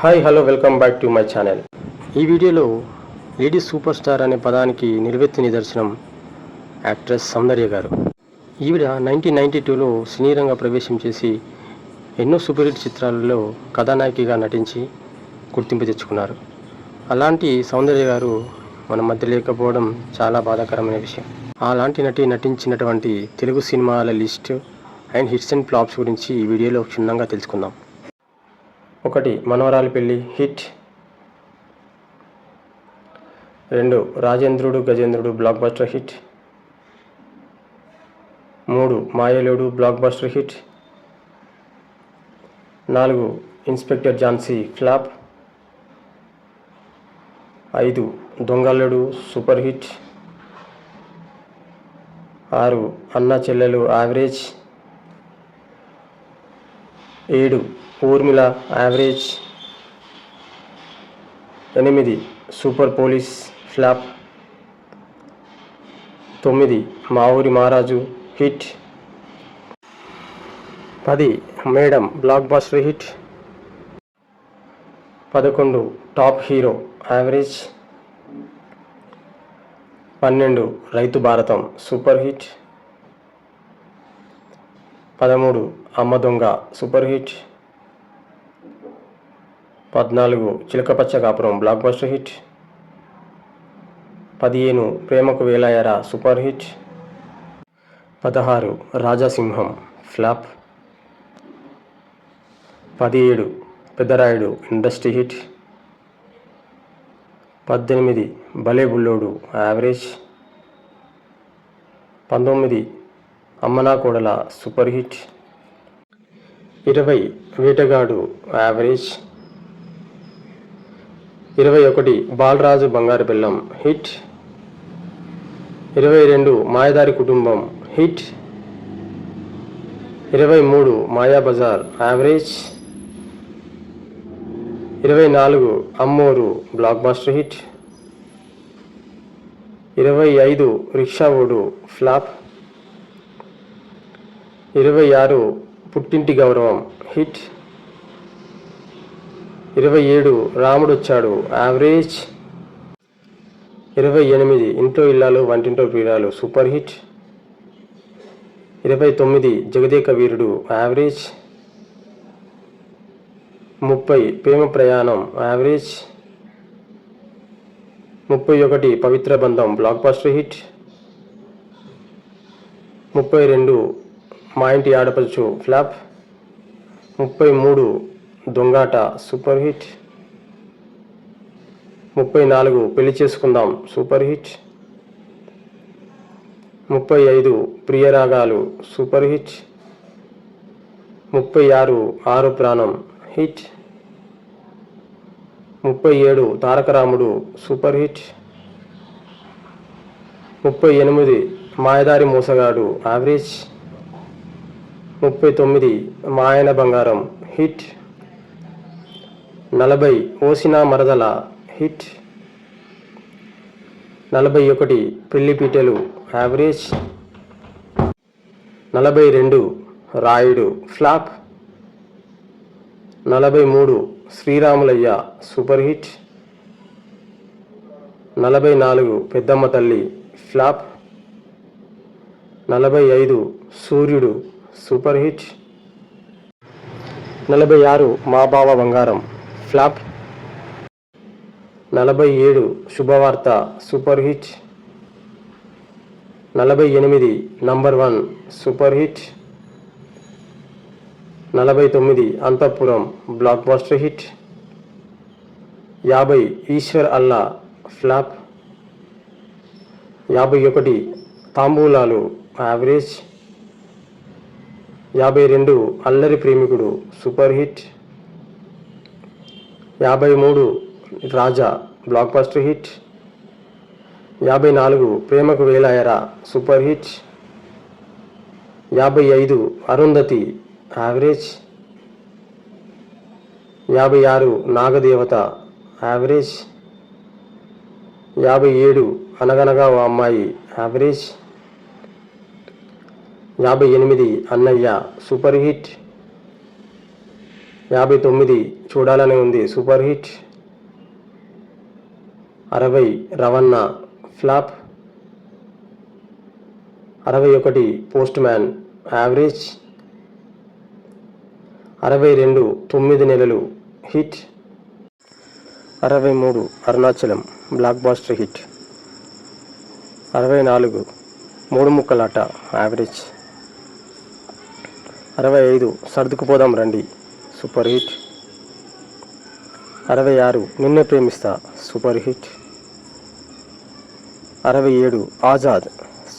Hi hello welcome back to my channel ఈ వీడియోలో lady super star అనే పదానికి నిలువెత్తు నిదర్శనం యాక్ట్రెస్ సౌందర్య గారు. ఈవిడ నైన్టీన్ నైంటీ టూలో సినీ రంగ ప్రవేశం చేసి ఎన్నో సూపర్ హిట్ చిత్రాలలో కథానాయకిగా నటించి గుర్తింపు తెచ్చుకున్నారు. అలాంటి సౌందర్య గారు మన మధ్య లేకపోవడం చాలా బాధాకరమైన విషయం. అలాంటి నటి నటించినటువంటి తెలుగు సినిమాల list and hits and flops గురించి ఈ వీడియోలో క్షుణ్ణంగా తెలుసుకుందాం. ఒకటి మనవరాలి పెళ్ళి హిట్. రెండు రాజేంద్రుడు గజేంద్రుడు బ్లాక్ బస్టర్ హిట్ మూడు మాయలోడు బ్లాక్ బస్టర్ హిట్ నాలుగు ఇన్స్పెక్టర్ ఝాన్సీ ఫ్లాప్ ఐదు దొంగల్లుడు సూపర్ హిట్ ఆరు అన్న చెల్లెలు యావరేజ్ ఏడు. ఊర్మిళ యావరేజ్. ఎనిమిది. Super police flop. తొమ్మిది. మా ఊరి మహారాజు హిట్. పది. Madam blockbuster hit. పదకొండు. Top hero average. పన్నెండు. రైతు భారతం సూపర్ హిట్. పదమూడు అమ్మ దొంగ సూపర్ హిట్. పద్నాలుగు చిలకపచ్చ కాపురం బ్లాక్ బస్టర్ హిట్. పదిహేను ప్రేమకు వేలాయరా సూపర్ హిట్. పదహారు రాజాసింహం ఫ్లాప్. పదిహేడు పెద్దరాయుడు ఇండస్ట్రీ హిట్. పద్దెనిమిది భలే బుల్లోడు యావరేజ్. పంతొమ్మిది అమ్మనా కోడల సూపర్ హిట్. ఇరవై వేటగాడు యావరేజ్. ఇరవై ఒకటి బాలరాజు బంగారు బెల్లం హిట్. ఇరవై రెండు మాయదారి కుటుంబం హిట్. ఇరవై మూడు మాయాబజార్ యావరేజ్. ఇరవై నాలుగు అమ్మోరు బ్లాక్ బాస్టర్ హిట్. ఇరవై ఐదు రిక్షా ఓడు ఫ్లాప్. ఇరవై ఆరు పుట్టింటి గౌరవం. హిట్. ఇరవై ఏడు రాముడు వచ్చాడు యావరేజ్. ఇరవై ఎనిమిది ఇంట్లో ఇల్లాలు వంటింట్లో పీడాలు. Super hit. ఇరవై తొమ్మిది జగదేక వీరుడు. యావరేజ్. ముప్పై ప్రేమ ప్రయాణం. యావరేజ్. ముప్పై ఒకటి పవిత్ర బంధం. Blockbuster hit. ముప్పై రెండు మా ఇంటి ఆడపడుచు ఫ్లాప్. ముప్పై మూడు దొంగాట సూపర్ హిట్. ముప్పై నాలుగు పెళ్ళి చేసుకుందాం సూపర్ హిట్. ముప్పై ఐదు ప్రియరాగాలు సూపర్ హిట్. ముప్పై ఆరు ఆరు ప్రాణం హిట్. ముప్పై ఏడు తారకరాముడు సూపర్ హిట్. ముప్పై ఎనిమిది మాయదారి మోసగాడు యావరేజ్. ముప్పై తొమ్మిది మాయన బంగారం హిట్. నలభై ఓసిన మరదల హిట్. నలభై ఒకటి పెళ్ళిపీటెలు యావరేజ్. నలభై రెండు రాయుడు ఫ్లాప్. నలభై మూడు శ్రీరాములయ్య సూపర్ హిట్. నలభై నాలుగు పెద్దమ్మ తల్లి ఫ్లాప్. నలభై ఐదు సూర్యుడు సూపర్ హిట్. నలభై ఆరు మా బావ బంగారం ఫ్లాప్. నలభై ఏడు శుభవార్త సూపర్ హిట్. నలభై ఎనిమిది నంబర్ వన్ సూపర్ హిట్. నలభై తొమ్మిది అంతఃపురం బ్లాక్ బాస్టర్ హిట్. యాభై ఈశ్వర్ అల్లా ఫ్లాప్. యాభై ఒకటి తాంబూలాలు యావరేజ్. యాభై రెండు అల్లరి ప్రేమికుడు సూపర్ హిట్ యాభై మూడు రాజా బ్లాక్ బస్టర్ హిట్ యాభై నాలుగు ప్రేమకు వేలాయరా సూపర్ హిట్ యాభై ఐదు అరుంధతి యావరేజ్ యాభై ఆరు నాగదేవత యావరేజ్ యాభై ఏడు అనగనగా ఓ అమ్మాయి యావరేజ్ యాభై ఎనిమిది అన్నయ్య సూపర్ హిట్. యాభై తొమ్మిది చూడాలని ఉంది సూపర్ హిట్. అరవై రవణ ఫ్లాప్. అరవై ఒకటి పోస్ట్ మ్యాన్ యావరేజ్. అరవై రెండు తొమ్మిది నెలలు హిట్. అరవై మూడు అరుణాచలం బ్లాక్ బాస్టర్ హిట్. అరవై నాలుగు మూడు ముక్కలాట యావరేజ్. అరవై ఐదు సర్దుకుపోదాం రండి. Super hit. అరవై ఆరు నిన్నే ప్రేమిస్తా. Super hit. అరవై ఏడు ఆజాద్.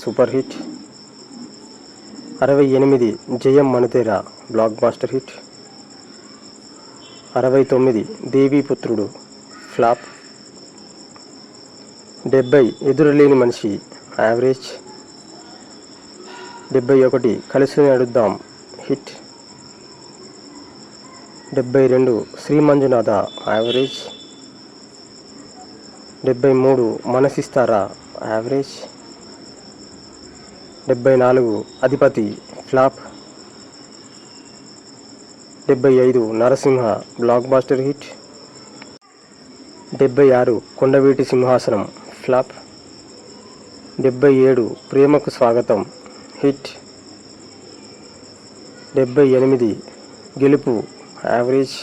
Super hit. అరవై ఎనిమిది జయం మణితేరా బ్లాక్ బాస్టర్ హిట్. అరవై తొమ్మిది దేవీపుత్రుడు ఫ్లాప్. డెబ్బై ఎదురులేని మనిషి. యావరేజ్. డెబ్బై ఒకటి కలిసి నడుద్దాం హిట్. డెబ్బై రెండు శ్రీ మంజునాథ యావరేజ్. డెబ్బై మూడు మనసిస్తారా యావరేజ్. డెబ్బై నాలుగు అధిపతి ఫ్లాప్. డెబ్బై ఐదు నరసింహ బ్లాక్ బాస్టర్ హిట్. డెబ్బై ఆరు కొండవీటి సింహాసనం ఫ్లాప్. డెబ్బై ఏడు ప్రేమకు స్వాగతం హిట్. డెబ్బై ఎనిమిది గెలుపు యావరేజ్.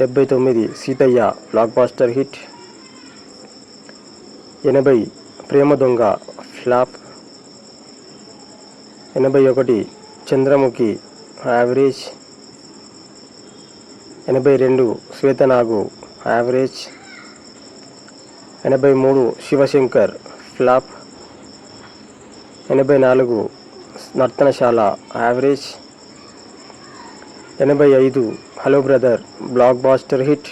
డెబ్బై తొమ్మిది సీతయ్య బ్లాక్ బాస్టర్ హిట్. ఎనభై ప్రేమ దొంగ ఫ్లాప్. ఎనభై ఒకటి చంద్రముఖి యావరేజ్. ఎనభై రెండు శ్వేతనాగు యావరేజ్. ఎనభై మూడు శివశంకర్ ఫ్లాప్. ఎనభై నాలుగు నర్తనశాల యావరేజ్ ఎనభై ఐదు. Hello brother blockbuster hit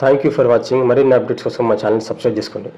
thank you for watching మరిన్ని అప్డేట్స్ కోసం మా ఛానల్ సబ్స్క్రైబ్ చేసుకోండి.